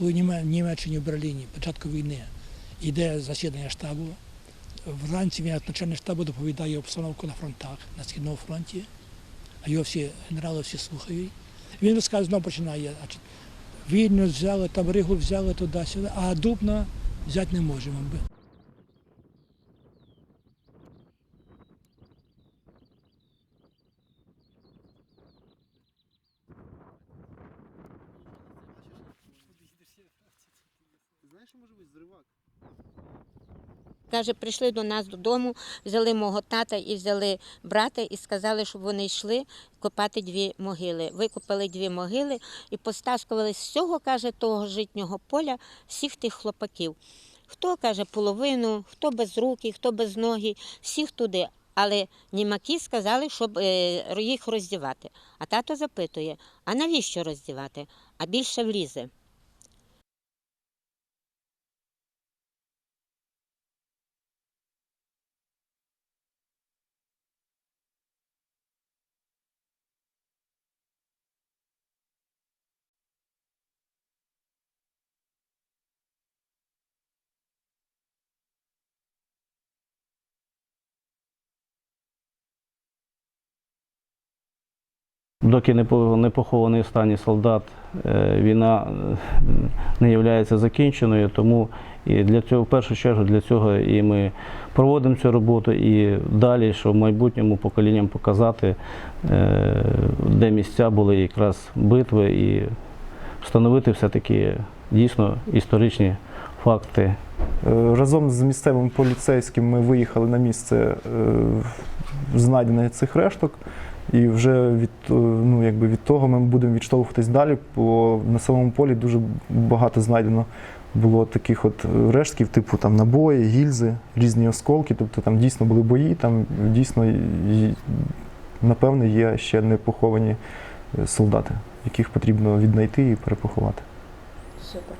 коли в Німеччині в Берліні, початку війни, йде засідання штабу, вранці він начальник штабу доповідає обстановку на фронтах, на Східному фронті, а його всі генерали всі слухають. Він розказує, знову починає. Вільню взяли, там Ригу взяли туди-сюди, а Дубна взяти не можемо. Знаєш, може бути зривак? Каже, прийшли до нас додому, взяли мого тата і взяли брата і сказали, щоб вони йшли копати дві могили. Викопали дві могили і постаскували з всього, каже, того житнього поля всіх тих хлопаків. Хто каже половину, хто без руки, хто без ноги, всіх туди. Але німаки сказали, щоб е, їх роздівати. А тато запитує: а навіщо роздівати? А більше влізе. Доки не по- не похований в стані солдат, е, війна е, не є закінченою, тому і для цього, в першу чергу, для цього і ми проводимо цю роботу. І далі, щоб майбутньому поколінням показати, е, де місця були якраз битви, і встановити все-таки дійсно історичні факти. Разом з місцевим поліцейським ми виїхали на місце знайдення цих решток. І вже від, е, ну, якби від того ми будемо відштовхуватись далі, бо на самому полі дуже багато знайдено було таких от рештків, типу там набої, гільзи, різні осколки. Тобто там дійсно були бої, там дійсно і- напевне є ще не поховані е, солдати, яких потрібно віднайти і перепоховати. Супер.